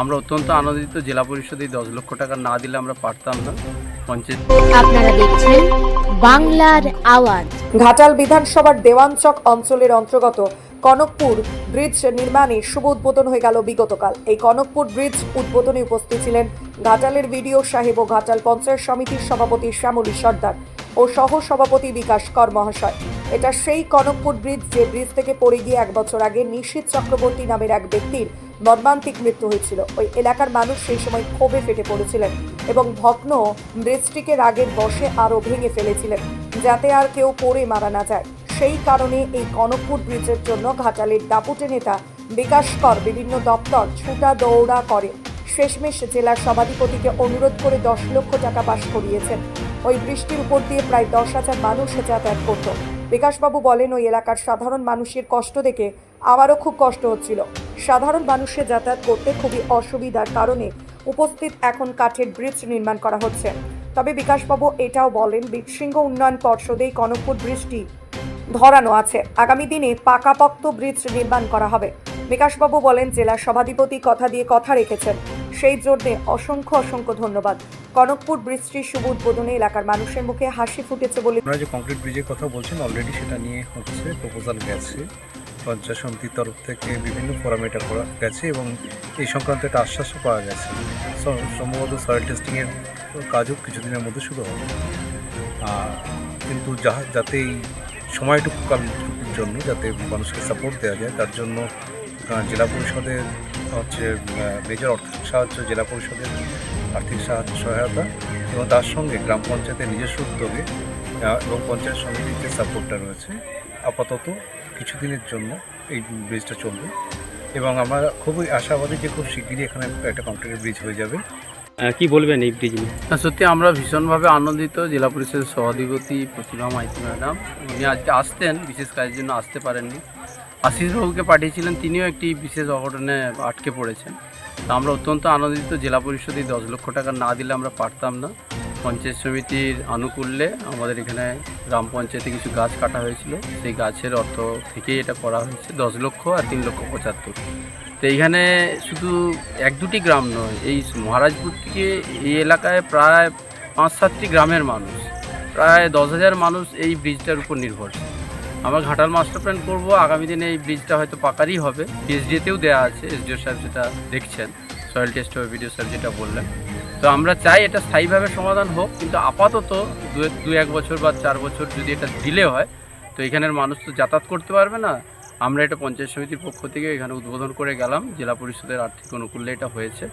আমরা অত্যন্ত আনন্দিত জেলা পরিষদ দশ লক্ষ টাকা না দিলে আমরা পারতাম না। পঞ্চায়েত আপনারা দেখছেন বাংলার আওয়াজ। ঘাটাল বিধানসভার দেওয়ানচক অঞ্চলের অন্তর্গত কনকপুর ব্রিজ নির্মাণে শুভ উদ্বোধন হয়ে গেল বিগতকাল। এই কনকপুর ব্রিজ উদ্বোধনে উপস্থিত ছিলেন ঘাটালের বিডিও সাহেব ও ঘাটাল পঞ্চায়েত সমিতির সভাপতি শ্যামলী সর্দার ও সহ সভাপতি বিকাশ কর মহাশয় এটা সেই কনকপুর ব্রিজ যে ব্রিজ থেকে পড়ে গিয়ে এক বছর আগে নিশীত চক্রবর্তী নামের এক ব্যক্তির মর্মান্তিক মৃত্যু হয়েছিল। ওই এলাকার মানুষ সেই সময় ক্ষোভে ফেটে পড়েছিলেন এবং ভগ্ন ব্রিজটিকে রাগের বসে আরও ভেঙে ফেলেছিলেন, যাতে আর কেউ পড়ে মারা না যায়। সেই কারণে এই কনকপুর ব্রিজের জন্য ঘাটালের দাপুটে নেতা বিকাশ কর বিভিন্ন দপ্তর ছুটা দৌড়া করে। শেষমেশ জেলার সভাধিপতিকে অনুরোধ করে দশ লক্ষ টাকা পাশ করিয়েছেন। ওই বৃষ্টির উপর দিয়ে প্রায় দশ হাজার মানুষ যাতায়াত করত। বিকাশবাবু বলেন, ওই এলাকার সাধারণ মানুষের কষ্ট দেখে আমারও খুব কষ্ট হচ্ছিল। সাধারণ মানুষের যাতায়াত করতে খুবই অসুবিধার কারণে উপস্থিত এখন কাঠের ব্রিজ নির্মাণ করা হচ্ছে। তবে বিকাশবাবু এটাও বলেন বীরসিংহ উন্নয়ন পর্ষদেই কনকপুর ব্রিজটি ধরানো আছে। আগামী দিনে পাকাপোক্ত ব্রিজ নির্মাণ করা হবে। বিকাশবাবু বলেন, জেলা সভাধিপতি কথা দিয়ে কথা রেখেছেন। সেই জন্যে অসংখ্য অসংখ্য ধন্যবাদ। কনকপুর ব্রিজটির শুভ উদ্বোধনে এলাকার মানুষের মুখে হাসি ফুটেছে বলে আপনারা যে কংক্রিট ব্রিজের কথা বলছেন অলরেডি সেটা নিয়ে হচ্ছে প্রপোজাল গেছে। পঞ্চায়েত সমিতির তরফ থেকে বিভিন্ন ফোরামে এটা করা গেছে এবং এই সংক্রান্ত একটা আশ্বাসও পাওয়া গেছে। সম্ভবত সয়েল টেস্টিংয়ের কাজও কিছুদিনের মধ্যে শুরু হবে। কিন্তু যা, যাতে এই সময়টুকু কালটুকুর জন্য যাতে মানুষকে সাপোর্ট দেওয়া যায়, তার জন্য জেলা পরিষদের হচ্ছে মেজর অর্থনৈতিক সাহায্য জেলা পরিষদের আর্থিক সাহায্য সহায়তা এবং তার সঙ্গে গ্রাম পঞ্চায়েতের নিজস্ব উদ্যোগে এবং পঞ্চায়েত সমিতির যে সাপোর্টটা রয়েছে আপাতত কিছুদিনের জন্য এই ব্রিজটা চলবে। এবং আমরা খুবই আশাবাদী যে খুব শিগগিরই এখানে একটা কংক্রিটের ব্রিজ হয়ে যাবে। কি বলবেন এই ব্রিজ নিয়ে? সত্যি আমরা ভীষণভাবে আনন্দিত জেলা পরিষদের সভাধিপতি প্রতিভা মাইতি ম্যাডাম। উনি আজকে আসতেন বিশেষ কাজের জন্য আসতে পারেননি। আশিসবাবুকে পাঠিয়েছিলেন, তিনিও একটি বিশেষ অঘটনে আটকে পড়েছেন। তা আমরা অত্যন্ত আনন্দিত, জেলা পরিষদে দশ লক্ষ টাকা না দিলে আমরা পারতাম না। পঞ্চায়েত সমিতির আনুকূল্যে আমাদের এখানে গ্রাম পঞ্চায়েতে কিছু গাছ কাটা হয়েছিল। সেই গাছের অর্থ থেকেই এটা করা হয়েছে, দশ লক্ষ আর তিন লক্ষ পঁচাত্তর। তো এইখানে শুধু এক দুটি গ্রাম নয়, এই মহারাজপুর থেকে এই এলাকায় প্রায় পাঁচ সাতটি গ্রামের মানুষ, প্রায় দশ হাজার মানুষ এই ব্রিজটার উপর নির্ভরশীল। আমরা ঘাটাল মাস্টার প্ল্যান করব। আগামী দিনে এই ব্রিজটা হয়তো পাকারই হবে। পিএইচডিতেও দেওয়া আছে এসডিও সাহেব যেটা দেখছেন সয়েল টেস্ট হবে বিডিও সাহেব যেটা বললেন। তো আমরা চাই এটা স্থায়ীভাবে সমাধান হোক, কিন্তু আপাতত দু এক বছর বা চার বছর যদি এটা ডিলে হয়, তো এখানের মানুষ তো যাতায়াত করতে পারবে না। আমরা এটা পঞ্চায়েত সমিতির পক্ষ থেকে এখানে উদ্বোধন করে গেলাম। জেলা পরিষদের আর্থিক অনুকূল্যে এটা হয়েছে।